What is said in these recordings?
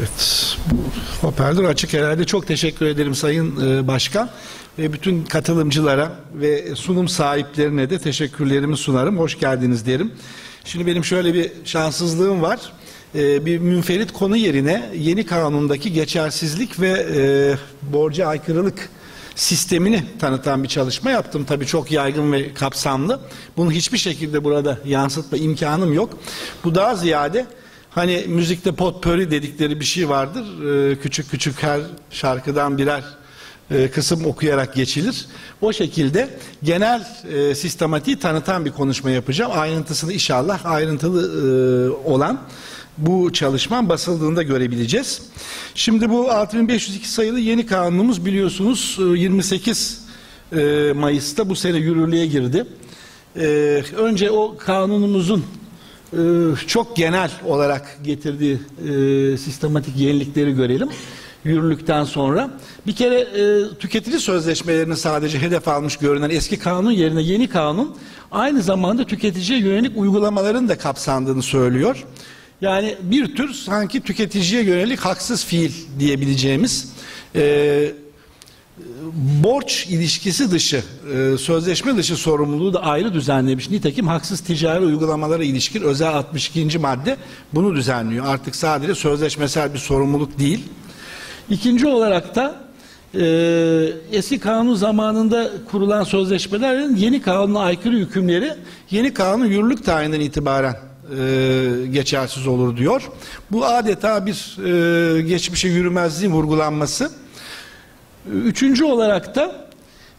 Evet. Hoparlör açık herhalde. Çok teşekkür ederim Sayın e, Başkan. Ve bütün katılımcılara ve sunum sahiplerine de teşekkürlerimi sunarım. Hoş geldiniz derim. Şimdi benim şöyle bir şanssızlığım var. E, bir münferit konu yerine yeni kanundaki geçersizlik ve e, borca aykırılık sistemini tanıtan bir çalışma yaptım. Tabii çok yaygın ve kapsamlı. Bunu hiçbir şekilde burada yansıtma imkanım yok. Bu daha ziyade Hani müzikte potpourri dedikleri bir şey vardır. Ee, küçük küçük her şarkıdan birer e, kısım okuyarak geçilir. O şekilde genel e, sistematiği tanıtan bir konuşma yapacağım. Ayrıntısını inşallah ayrıntılı e, olan bu çalışmam basıldığında görebileceğiz. Şimdi bu 6502 sayılı yeni kanunumuz biliyorsunuz 28 e, e, Mayıs'ta bu sene yürürlüğe girdi. E, önce o kanunumuzun ee, çok genel olarak getirdiği e, sistematik yenilikleri görelim yürürlükten sonra. Bir kere e, tüketici sözleşmelerini sadece hedef almış görünen eski kanun yerine yeni kanun aynı zamanda tüketiciye yönelik uygulamaların da kapsandığını söylüyor. Yani bir tür sanki tüketiciye yönelik haksız fiil diyebileceğimiz e, borç ilişkisi dışı, e, sözleşme dışı sorumluluğu da ayrı düzenlemiş. Nitekim haksız ticari uygulamalara ilişkin özel 62. madde bunu düzenliyor. Artık sadece sözleşmesel bir sorumluluk değil. İkinci olarak da e, eski kanun zamanında kurulan sözleşmelerin yeni kanuna aykırı hükümleri yeni kanun yürürlük tarihinden itibaren e, geçersiz olur diyor. Bu adeta bir e, geçmişe yürümezliğin vurgulanması. Üçüncü olarak da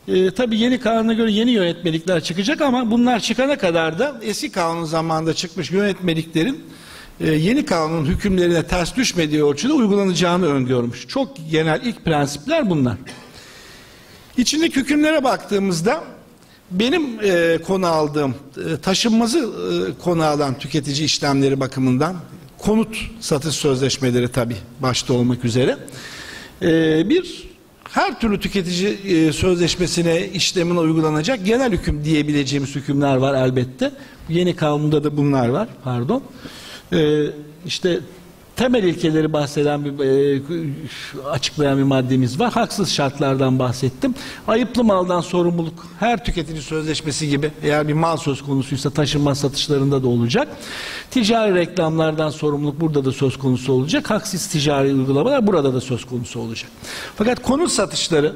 e, tabii yeni kanuna göre yeni yönetmelikler çıkacak ama bunlar çıkana kadar da eski kanun zamanında çıkmış yönetmeliklerin e, yeni kanunun hükümlerine ters düşmediği ölçüde uygulanacağını öngörmüş. Çok genel ilk prensipler bunlar. İçindeki hükümlere baktığımızda benim e, konu aldığım e, taşınmazı e, konu alan tüketici işlemleri bakımından konut satış sözleşmeleri tabi başta olmak üzere e, bir her türlü tüketici e, sözleşmesine işlemine uygulanacak genel hüküm diyebileceğimiz hükümler var elbette. Yeni kanunda da bunlar var. Pardon. E, işte temel ilkeleri bahseden bir e, açıklayan bir maddemiz var. Haksız şartlardan bahsettim. Ayıplı maldan sorumluluk her tüketici sözleşmesi gibi eğer bir mal söz konusuysa taşınma satışlarında da olacak. Ticari reklamlardan sorumluluk burada da söz konusu olacak. Haksız ticari uygulamalar burada da söz konusu olacak. Fakat konut satışları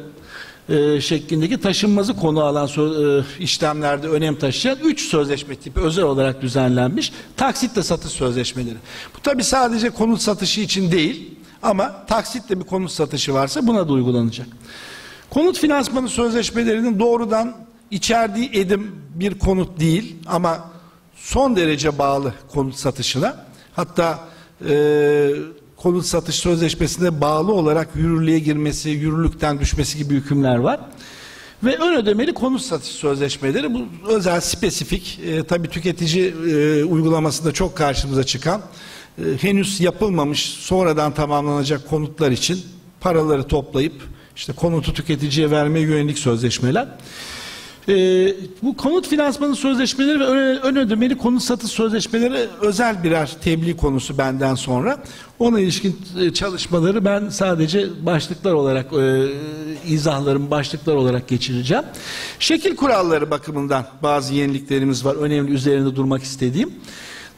e, şeklindeki taşınmazı konu alan e, işlemlerde önem taşıyan 3 sözleşme tipi özel olarak düzenlenmiş taksitle satış sözleşmeleri. Bu tabi sadece konut satışı için değil ama taksitle bir konut satışı varsa buna da uygulanacak. Konut finansmanı sözleşmelerinin doğrudan içerdiği edim bir konut değil ama son derece bağlı konut satışına hatta e, konut satış sözleşmesine bağlı olarak yürürlüğe girmesi, yürürlükten düşmesi gibi hükümler var. Ve ön ödemeli konut satış sözleşmeleri bu özel spesifik e, tabii tüketici e, uygulamasında çok karşımıza çıkan e, henüz yapılmamış sonradan tamamlanacak konutlar için paraları toplayıp işte konutu tüketiciye verme yönelik sözleşmeler. E, bu konut finansmanı sözleşmeleri ve ön, ön ödemeli konut satış sözleşmeleri özel birer tebliğ konusu benden sonra. Ona ilişkin e, çalışmaları ben sadece başlıklar olarak, e, izahlarımı başlıklar olarak geçireceğim. Şekil kuralları bakımından bazı yeniliklerimiz var. Önemli üzerinde durmak istediğim.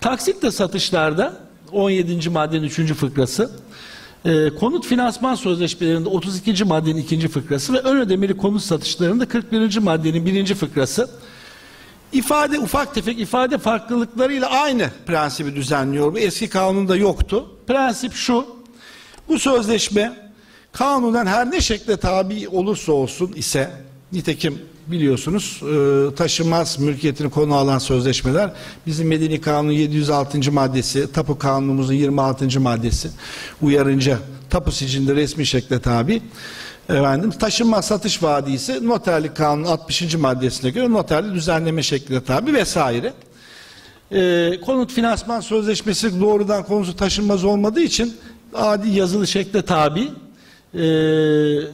Taksitle satışlarda 17. maddenin 3. fıkrası e, konut finansman sözleşmelerinde 32. maddenin 2. fıkrası ve ön ödemeli konut satışlarında 41. maddenin 1. fıkrası ifade ufak tefek ifade farklılıklarıyla aynı prensibi düzenliyor. Bu eski kanunda yoktu. Prensip şu. Bu sözleşme kanunen her ne şekle tabi olursa olsun ise nitekim biliyorsunuz e, taşınmaz mülkiyetini konu alan sözleşmeler bizim Medeni Kanun 706. maddesi, Tapu Kanunumuzun 26. maddesi uyarınca tapu sicilinde resmi şekle tabi. Efendim, taşınmaz satış vaadi noterlik kanun 60. maddesine göre noterli düzenleme şekline tabi vesaire. E, konut finansman sözleşmesi doğrudan konusu taşınmaz olmadığı için adi yazılı şekle tabi. Eee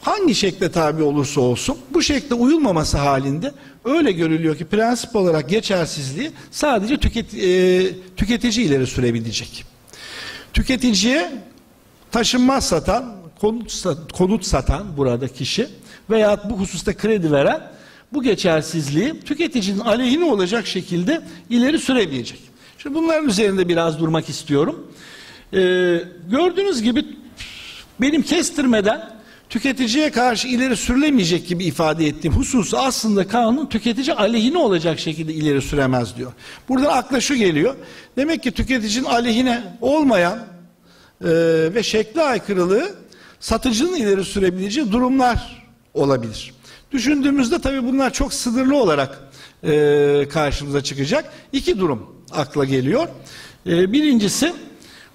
hangi şekle tabi olursa olsun bu şekle uyulmaması halinde öyle görülüyor ki prensip olarak geçersizliği sadece tüket, e, tüketici ileri sürebilecek. Tüketiciye taşınmaz satan, konut, konut satan burada kişi veya bu hususta kredi veren bu geçersizliği tüketicinin aleyhine olacak şekilde ileri süremeyecek. Şimdi bunların üzerinde biraz durmak istiyorum. Ee, gördüğünüz gibi benim kestirmeden tüketiciye karşı ileri sürülemeyecek gibi ifade ettiğim hususu aslında kanun tüketici aleyhine olacak şekilde ileri süremez diyor. Buradan akla şu geliyor. Demek ki tüketicinin aleyhine olmayan e, ve şekle aykırılığı satıcının ileri sürebileceği durumlar olabilir. Düşündüğümüzde tabii bunlar çok sınırlı olarak e, karşımıza çıkacak. İki durum akla geliyor. E, birincisi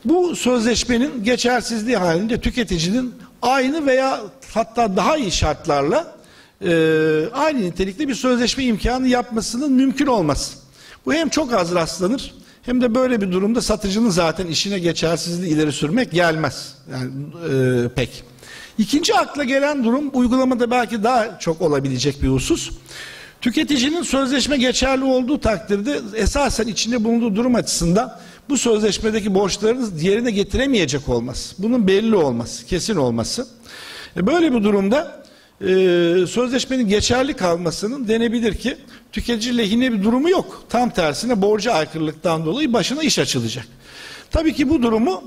bu sözleşmenin geçersizliği halinde tüketicinin aynı veya hatta daha iyi şartlarla e, aynı nitelikte bir sözleşme imkanı yapmasının mümkün olması. Bu hem çok az rastlanır hem de böyle bir durumda satıcının zaten işine geçersizliği ileri sürmek gelmez. Yani e, pek. İkinci akla gelen durum uygulamada belki daha çok olabilecek bir husus. Tüketicinin sözleşme geçerli olduğu takdirde esasen içinde bulunduğu durum açısından bu sözleşmedeki borçlarını yerine getiremeyecek olması. Bunun belli olması, kesin olması. E, Böyle bir durumda e, sözleşmenin geçerli kalmasının denebilir ki tüketici lehine bir durumu yok. Tam tersine borca aykırılıktan dolayı başına iş açılacak. Tabii ki bu durumu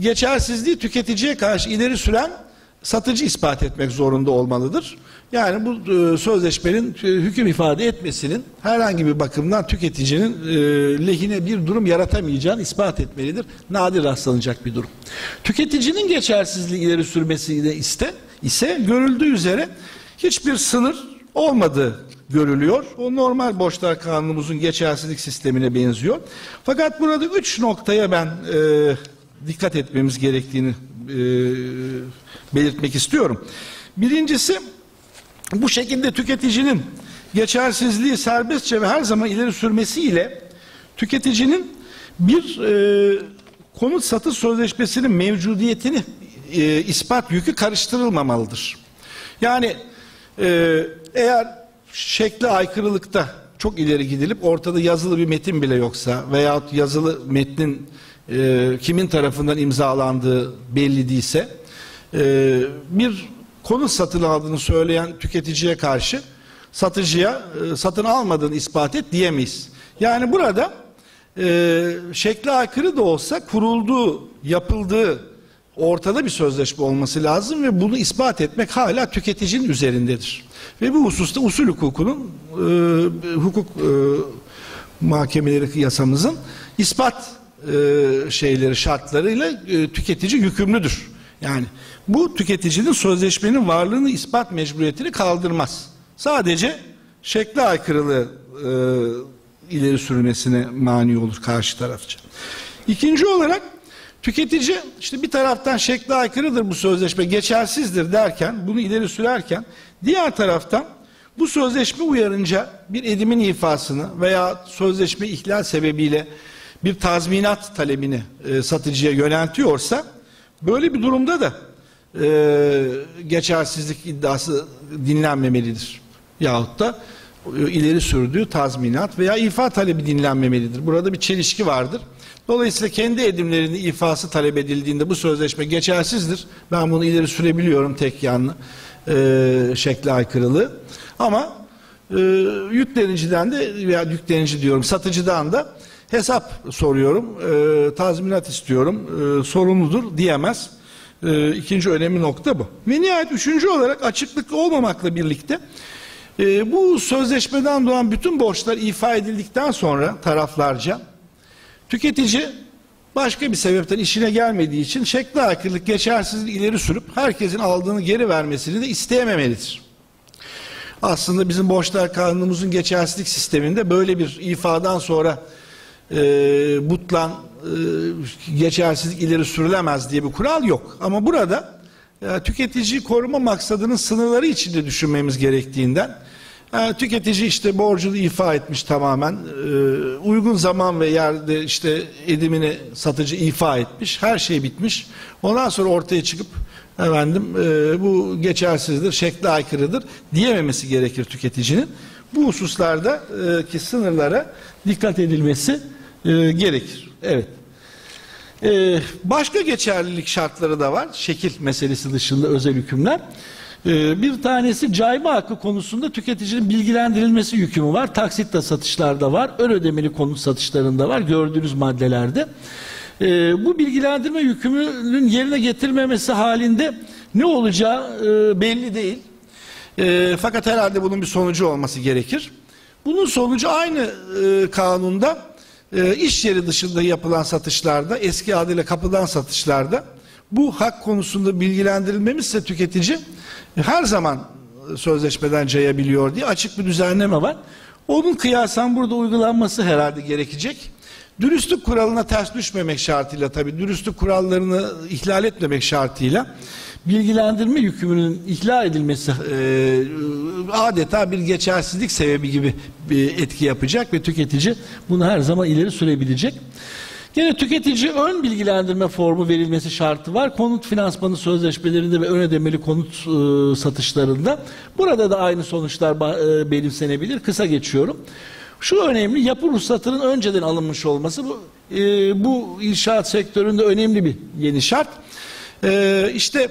geçersizliği tüketiciye karşı ileri süren satıcı ispat etmek zorunda olmalıdır. Yani bu e, sözleşmenin e, hüküm ifade etmesinin herhangi bir bakımdan tüketicinin e, lehine bir durum yaratamayacağını ispat etmelidir. Nadir rastlanacak bir durum. Tüketicinin geçersizliği ileri sürmesi de iste, ise görüldüğü üzere hiçbir sınır olmadığı görülüyor. O normal borçlar kanunumuzun geçersizlik sistemine benziyor. Fakat burada üç noktaya ben e, dikkat etmemiz gerektiğini e, belirtmek istiyorum. Birincisi bu şekilde tüketicinin geçersizliği serbestçe ve her zaman ileri sürmesiyle tüketicinin bir e, konut satış sözleşmesinin mevcudiyetini e, ispat yükü karıştırılmamalıdır. Yani e, eğer şekle aykırılıkta çok ileri gidilip ortada yazılı bir metin bile yoksa veyahut yazılı metnin e, kimin tarafından imzalandığı belli değilse e, bir konut satın aldığını söyleyen tüketiciye karşı satıcıya e, satın almadığını ispat et diyemeyiz. Yani burada e, şekle aykırı da olsa kurulduğu, yapıldığı ortada bir sözleşme olması lazım ve bunu ispat etmek hala tüketicinin üzerindedir. Ve bu hususta usul hukukunun, e, hukuk e, mahkemeleri yasamızın ispat e, şeyleri şartlarıyla e, tüketici yükümlüdür. Yani bu tüketicinin sözleşmenin varlığını ispat mecburiyetini kaldırmaz. Sadece şekle aykırılığı e, ileri sürmesine mani olur karşı tarafça. İkinci olarak tüketici işte bir taraftan şekle aykırıdır bu sözleşme geçersizdir derken bunu ileri sürerken diğer taraftan bu sözleşme uyarınca bir edimin ifasını veya sözleşme ihlal sebebiyle bir tazminat talebini e, satıcıya yöneltiyorsa böyle bir durumda da e, geçersizlik iddiası dinlenmemelidir. Yahut da e, ileri sürdüğü tazminat veya ifa talebi dinlenmemelidir. Burada bir çelişki vardır. Dolayısıyla kendi edimlerinin ifası talep edildiğinde bu sözleşme geçersizdir. Ben bunu ileri sürebiliyorum tek yanlı e, şekle aykırılığı. Ama e, yükleniciden de veya yüklenici diyorum satıcıdan da hesap soruyorum, e, tazminat istiyorum, e, sorumludur diyemez. E, ikinci önemli nokta bu. Ve nihayet üçüncü olarak açıklık olmamakla birlikte e, bu sözleşmeden doğan bütün borçlar ifa edildikten sonra taraflarca tüketici başka bir sebepten işine gelmediği için şekle aykırılık geçersizliği ileri sürüp herkesin aldığını geri vermesini de isteyememelidir. Aslında bizim borçlar kanunumuzun geçersizlik sisteminde böyle bir ifadan sonra e, butlan e, geçersizlik ileri sürülemez diye bir kural yok. Ama burada e, tüketici koruma maksadının sınırları içinde düşünmemiz gerektiğinden e, tüketici işte borcunu ifa etmiş tamamen e, uygun zaman ve yerde işte edimini satıcı ifa etmiş her şey bitmiş ondan sonra ortaya çıkıp efendim e, bu geçersizdir şekle aykırıdır diyememesi gerekir tüketicinin bu hususlarda e, ki sınırlara dikkat edilmesi e, gerekir. Evet. Ee, başka geçerlilik şartları da var. Şekil meselesi dışında özel hükümler. Ee, bir tanesi cayma hakkı konusunda tüketicinin bilgilendirilmesi yükümü var. Taksitle satışlarda var. Ön ödemeli konut satışlarında var. Gördüğünüz maddelerde. Ee, bu bilgilendirme yükümünün yerine getirmemesi halinde ne olacağı e, belli değil. E, fakat herhalde bunun bir sonucu olması gerekir. Bunun sonucu aynı e, kanunda e, iş yeri dışında yapılan satışlarda, eski adıyla kapıdan satışlarda bu hak konusunda bilgilendirilmemişse tüketici e, her zaman sözleşmeden cayabiliyor diye açık bir düzenleme var. Onun kıyasen burada uygulanması herhalde gerekecek. Dürüstlük kuralına ters düşmemek şartıyla tabii dürüstlük kurallarını ihlal etmemek şartıyla bilgilendirme yükümünün ihlal edilmesi e, adeta bir geçersizlik sebebi gibi bir etki yapacak ve tüketici bunu her zaman ileri sürebilecek. Yine tüketici ön bilgilendirme formu verilmesi şartı var. Konut finansmanı sözleşmelerinde ve ön ödemeli konut e, satışlarında. Burada da aynı sonuçlar e, benimsenebilir. Kısa geçiyorum. Şu önemli yapı ruhsatının önceden alınmış olması bu, e, bu inşaat sektöründe önemli bir yeni şart. E, işte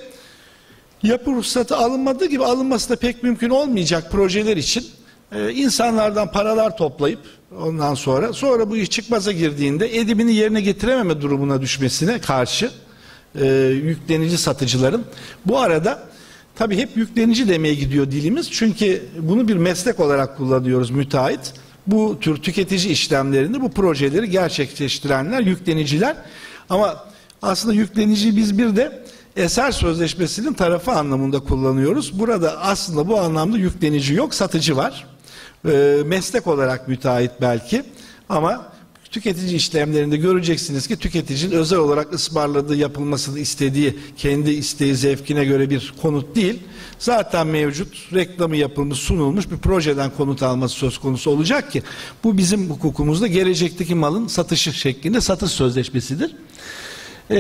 yapı ruhsatı alınmadığı gibi alınması da pek mümkün olmayacak projeler için. E, insanlardan paralar toplayıp ondan sonra sonra bu iş çıkmaza girdiğinde edimini yerine getirememe durumuna düşmesine karşı e, yüklenici satıcıların. Bu arada tabi hep yüklenici demeye gidiyor dilimiz. Çünkü bunu bir meslek olarak kullanıyoruz müteahhit. Bu tür tüketici işlemlerinde bu projeleri gerçekleştirenler yükleniciler. Ama aslında yüklenici biz bir de eser sözleşmesinin tarafı anlamında kullanıyoruz. Burada aslında bu anlamda yüklenici yok, satıcı var. E, meslek olarak müteahhit belki ama tüketici işlemlerinde göreceksiniz ki tüketicinin özel olarak ısmarladığı yapılmasını istediği kendi isteği zevkine göre bir konut değil. Zaten mevcut reklamı yapılmış sunulmuş bir projeden konut alması söz konusu olacak ki bu bizim hukukumuzda gelecekteki malın satışı şeklinde satış sözleşmesidir. Ee,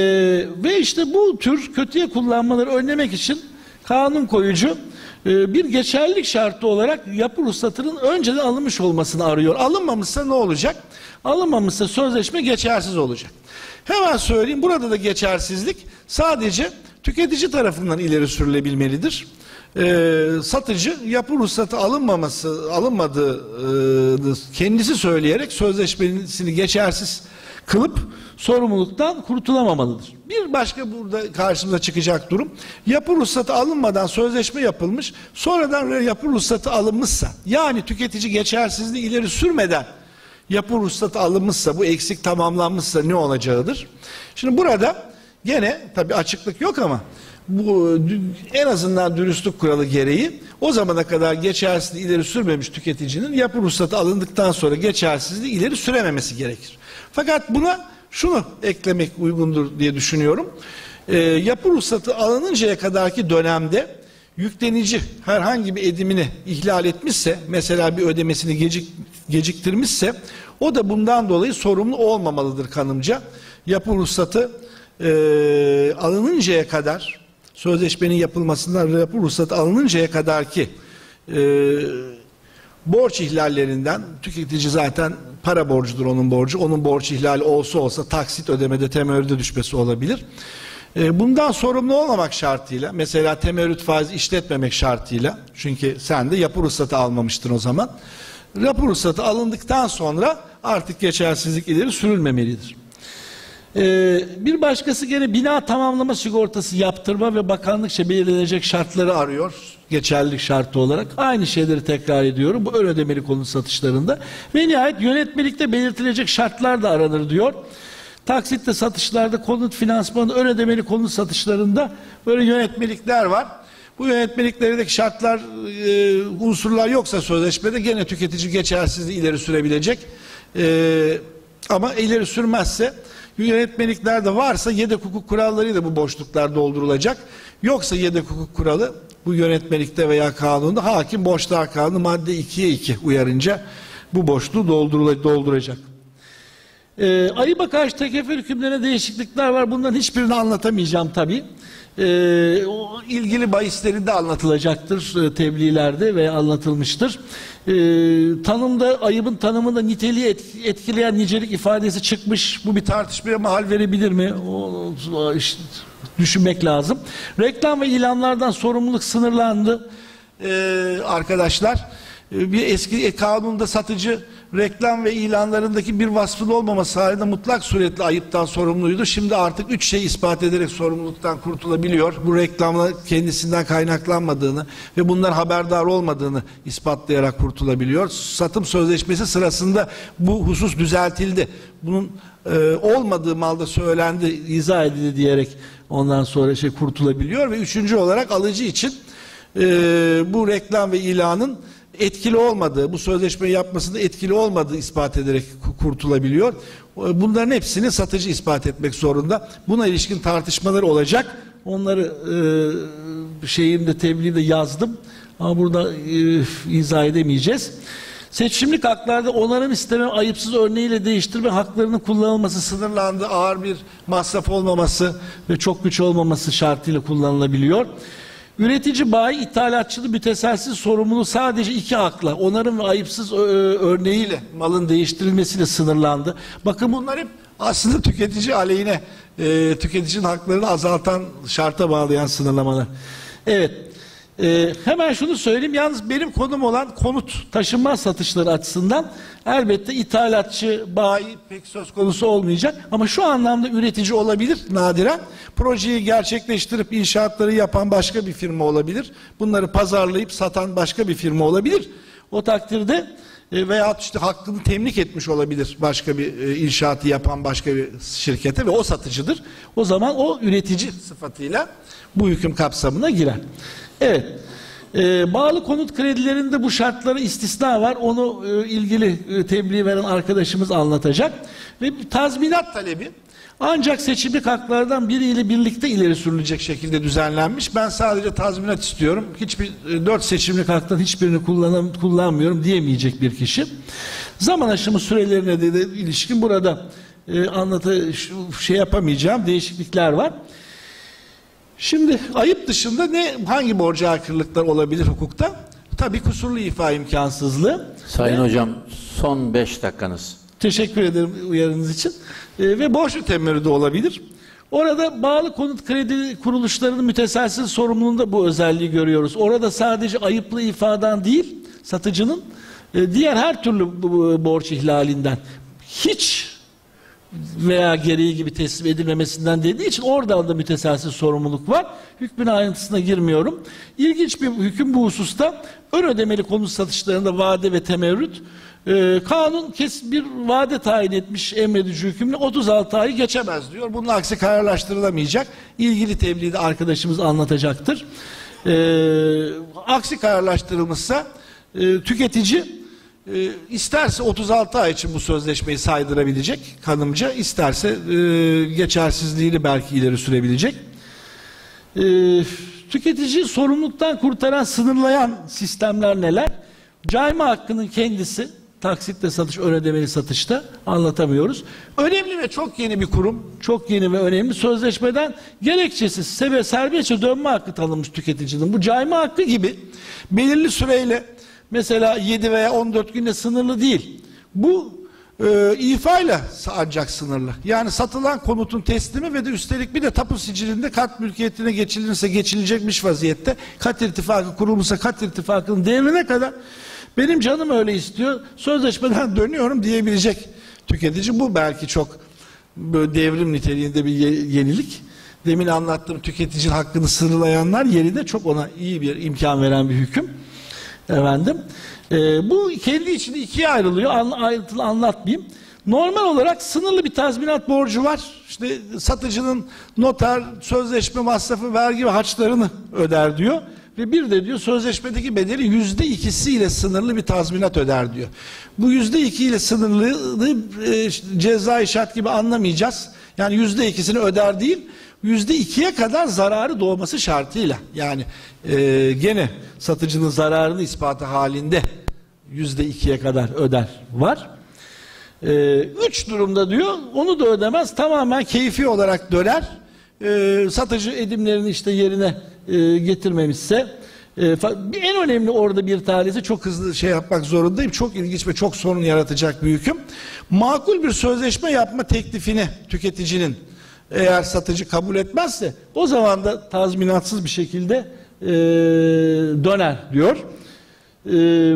ve işte bu tür kötüye kullanmaları önlemek için kanun koyucu e, bir geçerlilik şartı olarak yapı ruhsatının önceden alınmış olmasını arıyor. Alınmamışsa ne olacak? Alınmamışsa sözleşme geçersiz olacak. Hemen söyleyeyim burada da geçersizlik sadece tüketici tarafından ileri sürülebilmelidir. Ee, satıcı yapı ruhsatı alınmaması alınmadığını kendisi söyleyerek sözleşmesini geçersiz kılıp sorumluluktan kurtulamamalıdır. Bir başka burada karşımıza çıkacak durum yapı ruhsatı alınmadan sözleşme yapılmış sonradan yapı ruhsatı alınmışsa yani tüketici geçersizliği ileri sürmeden yapı ruhsatı alınmışsa bu eksik tamamlanmışsa ne olacağıdır. Şimdi burada gene tabi açıklık yok ama bu en azından dürüstlük kuralı gereği o zamana kadar geçersizliği ileri sürmemiş tüketicinin yapı ruhsatı alındıktan sonra geçersizliği ileri sürememesi gerekir. Fakat buna şunu eklemek uygundur diye düşünüyorum. E, yapı ruhsatı alınıncaya kadarki dönemde yüklenici herhangi bir edimini ihlal etmişse, mesela bir ödemesini gecik, geciktirmişse, o da bundan dolayı sorumlu olmamalıdır kanımca. Yapı ruhsatı e, alınıncaya kadar, sözleşmenin yapılmasından yapı ruhsatı alınıncaya kadar ki e, borç ihlallerinden tüketici zaten para borcudur onun borcu. Onun borç ihlali olsa olsa taksit ödemede temerrüde düşmesi olabilir. E, bundan sorumlu olmamak şartıyla mesela temerrüt faizi işletmemek şartıyla çünkü sen de yapı ruhsatı almamıştın o zaman. Yapı ruhsatı alındıktan sonra artık geçersizlik ileri sürülmemelidir. Ee, bir başkası gene bina tamamlama sigortası yaptırma ve bakanlıkça belirlenecek şartları arıyor. Geçerlilik şartı olarak. Aynı şeyleri tekrar ediyorum. Bu ön ödemeli konut satışlarında. Ve nihayet yönetmelikte belirtilecek şartlar da aranır diyor. Taksitle satışlarda konut finansmanı ön ödemeli konut satışlarında böyle yönetmelikler var. Bu yönetmeliklerdeki şartlar, e, unsurlar yoksa sözleşmede gene tüketici geçersizliği ileri sürebilecek. E, ama ileri sürmezse yönetmeliklerde varsa yedek hukuk kurallarıyla bu boşluklar doldurulacak. Yoksa yedek hukuk kuralı bu yönetmelikte veya kanunda hakim borçlar kanunu madde 2'ye 2 uyarınca bu boşluğu dolduracak. Ee, ayıba karşı tekefül hükümlerine değişiklikler var. Bunların hiçbirini anlatamayacağım tabii. Ee, o ilgili bahislerinde anlatılacaktır e, tebliğlerde ve anlatılmıştır. Ee, tanımda ayıbın tanımında niteliği et- etkileyen nicelik ifadesi çıkmış. Bu bir tartışmaya mahal verebilir mi? O, işte düşünmek lazım. Reklam ve ilanlardan sorumluluk sınırlandı. Ee, arkadaşlar e, bir eski kanunda satıcı reklam ve ilanlarındaki bir vasfın olmaması halinde mutlak suretle ayıptan sorumluydu. Şimdi artık üç şey ispat ederek sorumluluktan kurtulabiliyor. Bu reklamla kendisinden kaynaklanmadığını ve bundan haberdar olmadığını ispatlayarak kurtulabiliyor. Satım sözleşmesi sırasında bu husus düzeltildi. Bunun e, olmadığı malda söylendi, izah edildi diyerek ondan sonra şey kurtulabiliyor ve üçüncü olarak alıcı için e, bu reklam ve ilanın etkili olmadığı, bu sözleşmeyi yapmasında etkili olmadığı ispat ederek ku- kurtulabiliyor. Bunların hepsini satıcı ispat etmek zorunda. Buna ilişkin tartışmalar olacak. Onları e, şeyimde tebliğde yazdım. Ama burada e, izah edemeyeceğiz. Seçimlik haklarda onarım isteme ayıpsız örneğiyle değiştirme haklarının kullanılması sınırlandı. Ağır bir masraf olmaması ve çok güç olmaması şartıyla kullanılabiliyor. Üretici bayi ithalatçılı müteselsiz sorumluluğu sadece iki hakla onarım ve ayıpsız örneğiyle malın değiştirilmesiyle sınırlandı. Bakın bunlar hep aslında tüketici aleyhine e, tüketicinin haklarını azaltan şarta bağlayan sınırlamalar. Evet. Ee, hemen şunu söyleyeyim. Yalnız benim konum olan konut taşınmaz satışları açısından elbette ithalatçı, bayi pek söz konusu olmayacak. Ama şu anlamda üretici olabilir nadiren. Projeyi gerçekleştirip inşaatları yapan başka bir firma olabilir. Bunları pazarlayıp satan başka bir firma olabilir. O takdirde e, veyahut işte hakkını temlik etmiş olabilir başka bir e, inşaatı yapan başka bir şirkete ve o satıcıdır. O zaman o üretici sıfatıyla bu hüküm kapsamına girer. Evet. E, bağlı konut kredilerinde bu şartlara istisna var. Onu e, ilgili e, tebliğ veren arkadaşımız anlatacak. Ve tazminat talebi ancak seçimlik haklardan biriyle birlikte ileri sürülecek şekilde düzenlenmiş. Ben sadece tazminat istiyorum. Hiçbir e, dört seçimlik haktan hiçbirini kullanam, kullanmıyorum diyemeyecek bir kişi. Zaman aşımı sürelerine de, de ilişkin burada e, anlatı şey yapamayacağım değişiklikler var. Şimdi ayıp dışında ne hangi borca aykırılıklar olabilir hukukta? Tabii kusurlu ifa imkansızlığı. Sayın Hocam son 5 dakikanız. Teşekkür ederim uyarınız için. Ee, ve borç ötemeleri de olabilir. Orada bağlı konut kredi kuruluşlarının müteselsiz sorumluluğunda bu özelliği görüyoruz. Orada sadece ayıplı ifadan değil, satıcının e, diğer her türlü borç ihlalinden hiç veya gereği gibi teslim edilmemesinden dediği için oradan da müteselsiz sorumluluk var. Hükmün ayrıntısına girmiyorum. İlginç bir hüküm bu hususta. Ön ödemeli konut satışlarında vade ve temerrüt e, kanun kes bir vade tayin etmiş emredici hükümle 36 ayı geçemez diyor. Bunun aksi kararlaştırılamayacak. İlgili tebliğde arkadaşımız anlatacaktır. E, aksi kararlaştırılmışsa e, tüketici e, isterse 36 ay için bu sözleşmeyi saydırabilecek kanımca, isterse e, geçersizliğini belki ileri sürebilecek. E, tüketici sorumluluktan kurtaran, sınırlayan sistemler neler? Cayma hakkının kendisi, taksitle satış, ön ödemeli satışta anlatamıyoruz. Önemli ve çok yeni bir kurum, çok yeni ve önemli sözleşmeden gerekçesiz, sebe serbestçe dönme hakkı tanınmış tüketicinin. Bu cayma hakkı gibi belirli süreyle mesela 7 veya 14 günde sınırlı değil. Bu e, ifayla ancak sınırlı. Yani satılan konutun teslimi ve de üstelik bir de tapu sicilinde kat mülkiyetine geçilinirse geçilecekmiş vaziyette kat irtifakı kurulmuşsa kat irtifakının devrine kadar benim canım öyle istiyor sözleşmeden dönüyorum diyebilecek tüketici. Bu belki çok böyle devrim niteliğinde bir ye- yenilik. Demin anlattığım tüketicinin hakkını sınırlayanlar yerine çok ona iyi bir imkan veren bir hüküm. Efendim. Ee, bu kendi içinde ikiye ayrılıyor. An, ayrıntılı anlatmayayım. Normal olarak sınırlı bir tazminat borcu var. İşte satıcının noter, sözleşme masrafı, vergi ve harçlarını öder diyor. Ve bir de diyor sözleşmedeki bedeli yüzde ikisiyle sınırlı bir tazminat öder diyor. Bu yüzde iki ile sınırlı e, ceza şart gibi anlamayacağız. Yani yüzde ikisini öder değil, yüzde ikiye kadar zararı doğması şartıyla. Yani e, gene satıcının zararını ispatı halinde yüzde ikiye kadar öder var. E, üç durumda diyor onu da ödemez tamamen keyfi olarak döner. E, satıcı edimlerini işte yerine e, getirmemişse e, en önemli orada bir tanesi çok hızlı şey yapmak zorundayım. Çok ilginç ve çok sorun yaratacak bir hüküm. Makul bir sözleşme yapma teklifini tüketicinin eğer satıcı kabul etmezse o zaman da tazminatsız bir şekilde e, döner diyor. E,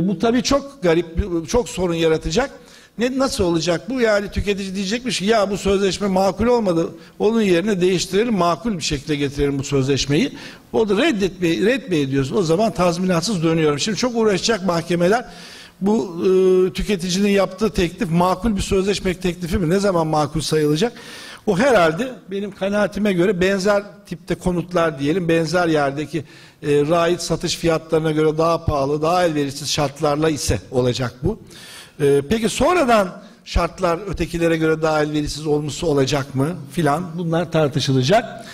bu tabii çok garip, çok sorun yaratacak. Ne nasıl olacak bu? Yani tüketici diyecekmiş ki ya bu sözleşme makul olmadı. Onun yerine değiştirelim, makul bir şekilde getirelim bu sözleşmeyi. O da reddetmeyi, reddetmeyi diyorsun. O zaman tazminatsız dönüyorum. Şimdi çok uğraşacak mahkemeler. Bu e, tüketicinin yaptığı teklif makul bir sözleşme teklifi mi? Ne zaman makul sayılacak? O herhalde benim kanaatime göre benzer tipte konutlar diyelim, benzer yerdeki e, rait satış fiyatlarına göre daha pahalı, daha elverişsiz şartlarla ise olacak bu. E, peki sonradan şartlar ötekilere göre daha elverişsiz olması olacak mı filan bunlar tartışılacak.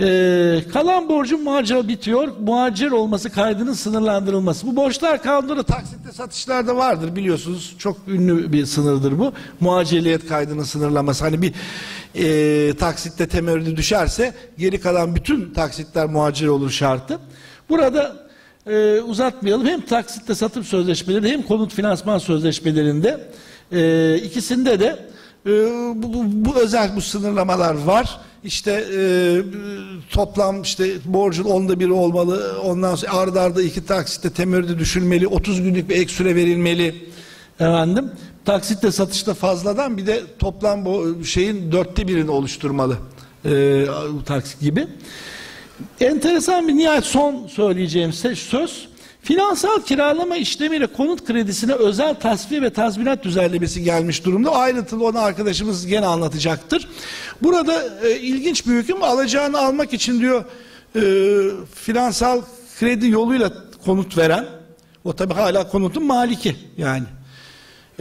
Ee, kalan borcun muhacir bitiyor. Muhacir olması kaydının sınırlandırılması. Bu borçlar kanunu taksitle satışlarda vardır biliyorsunuz. Çok ünlü bir sınırdır bu. Muhaciriyet kaydının sınırlaması. Hani bir e, taksitte temerrüdü düşerse geri kalan bütün taksitler muhacir olur şartı. Burada e, uzatmayalım. Hem taksitle satım sözleşmeleri hem konut finansman sözleşmelerinde e, ikisinde de e, bu, bu, bu özel bu sınırlamalar var. İşte e, toplam işte borcun onda biri olmalı. Ondan sonra arda arda iki taksitte temerrüde düşülmeli. 30 günlük bir ek süre verilmeli. Efendim taksitle satışta fazladan bir de toplam bu şeyin dörtte birini oluşturmalı. E, taksit gibi. Enteresan bir nihayet son söyleyeceğim söz. Finansal kiralama işlemiyle konut kredisine özel tasfiye ve tazminat düzenlemesi gelmiş durumda. Ayrıntılı onu arkadaşımız gene anlatacaktır. Burada e, ilginç bir hüküm alacağını almak için diyor e, finansal kredi yoluyla konut veren o tabi hala konutun maliki yani.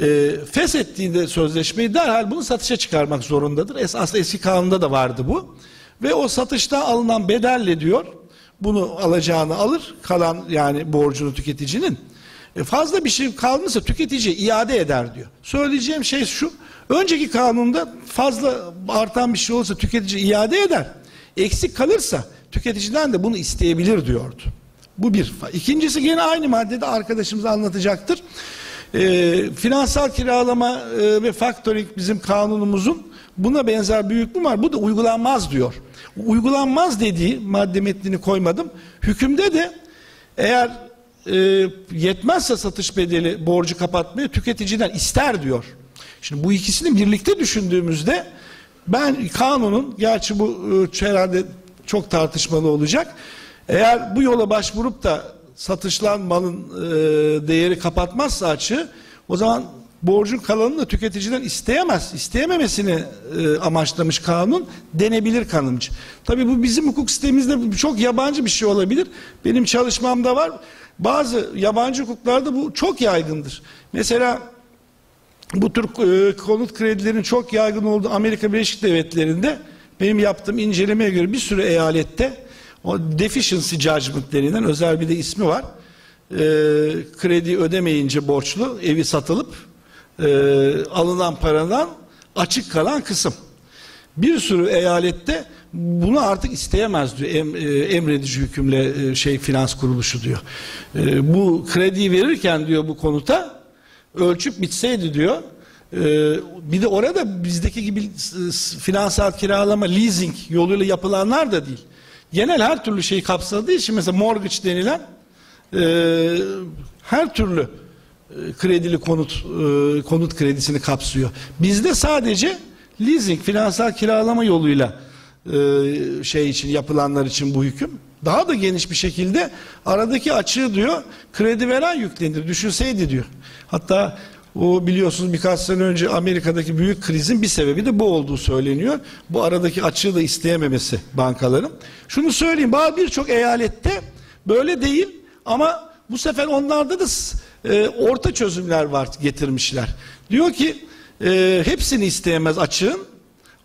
E, feshettiğinde sözleşmeyi derhal bunu satışa çıkarmak zorundadır. Esas eski kanunda da vardı bu. Ve o satışta alınan bedelle diyor bunu alacağını alır kalan yani borcunu tüketicinin. E, fazla bir şey kalmışsa tüketici iade eder diyor. Söyleyeceğim şey şu. Önceki kanunda fazla artan bir şey olursa tüketici iade eder. Eksik kalırsa tüketiciden de bunu isteyebilir diyordu. Bu bir. İkincisi gene aynı maddede arkadaşımız anlatacaktır. E, finansal kiralama e, ve factoring bizim kanunumuzun buna benzer bir hükmü var. Bu da uygulanmaz diyor. Uygulanmaz dediği madde metnini koymadım. Hükümde de eğer e, yetmezse satış bedeli borcu kapatmayı tüketiciden ister diyor. Şimdi bu ikisini birlikte düşündüğümüzde ben kanunun gerçi bu e, herhalde çok tartışmalı olacak. Eğer bu yola başvurup da satışlan malın e, değeri kapatmazsa açığı o zaman borcun kalanını da tüketiciden isteyemez. İsteyememesini e, amaçlamış kanun denebilir kanımcı. Tabii bu bizim hukuk sistemimizde çok yabancı bir şey olabilir. Benim çalışmamda var. Bazı yabancı hukuklarda bu çok yaygındır. Mesela bu tür e, konut kredilerinin çok yaygın olduğu Amerika Birleşik Devletleri'nde benim yaptığım incelemeye göre bir sürü eyalette o deficiency judgment denilen özel bir de ismi var. E, kredi ödemeyince borçlu evi satılıp e, alınan paradan açık kalan kısım. Bir sürü eyalette bunu artık isteyemez diyor em, e, emredici hükümle e, şey finans kuruluşu diyor. E, bu krediyi verirken diyor bu konuta ölçüp bitseydi diyor. e, bir de orada bizdeki gibi s- finansal kiralama leasing yoluyla yapılanlar da değil. Genel her türlü şeyi kapsadığı için mesela mortgage denilen e, her türlü e, kredili konut e, konut kredisini kapsıyor. Bizde sadece leasing finansal kiralama yoluyla e, şey için yapılanlar için bu hüküm daha da geniş bir şekilde aradaki açığı diyor kredi veren yüklenir düşünseydi diyor. Hatta o biliyorsunuz birkaç sene önce Amerika'daki büyük krizin bir sebebi de bu olduğu söyleniyor. Bu aradaki açığı da isteyememesi bankaların. Şunu söyleyeyim bazı birçok eyalette böyle değil ama bu sefer onlarda da e, orta çözümler var getirmişler. Diyor ki e, hepsini isteyemez açığın.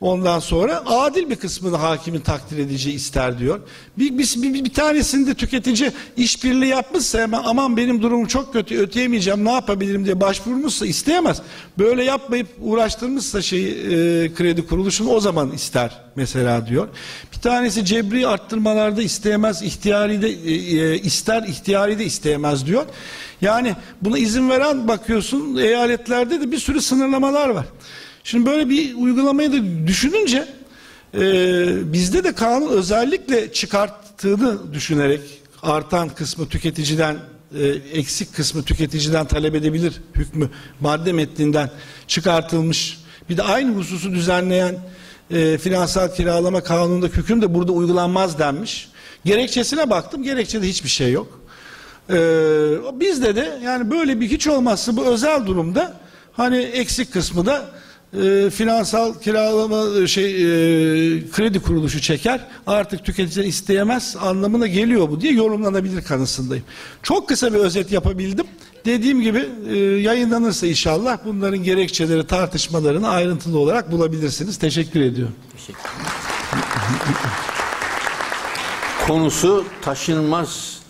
Ondan sonra adil bir kısmını hakimin takdir edeceği ister diyor. Bir, bir, bir, bir tanesinde tüketici işbirliği yapmışsa hemen aman benim durumum çok kötü ödeyemeyeceğim ne yapabilirim diye başvurmuşsa isteyemez. Böyle yapmayıp uğraştırmışsa şeyi e, kredi kuruluşunu o zaman ister mesela diyor. Bir tanesi cebri arttırmalarda isteyemez, ihtiyari de e, e, ister, ihtiyari de isteyemez diyor. Yani buna izin veren bakıyorsun eyaletlerde de bir sürü sınırlamalar var. Şimdi böyle bir uygulamayı da düşününce e, bizde de kanun özellikle çıkarttığını düşünerek artan kısmı tüketiciden e, eksik kısmı tüketiciden talep edebilir hükmü madde metninden çıkartılmış. Bir de aynı hususu düzenleyen e, finansal kiralama kanunundaki hüküm de burada uygulanmaz denmiş. Gerekçesine baktım. Gerekçede hiçbir şey yok. Ee, bizde de yani böyle bir hiç olmazsa bu özel durumda hani eksik kısmı da e, finansal kiralama e, şey e, kredi kuruluşu çeker artık tüketiciler isteyemez anlamına geliyor bu diye yorumlanabilir kanısındayım. Çok kısa bir özet yapabildim. Dediğim gibi e, yayınlanırsa inşallah bunların gerekçeleri tartışmalarını ayrıntılı olarak bulabilirsiniz. Teşekkür ediyorum. Konusu taşınmaz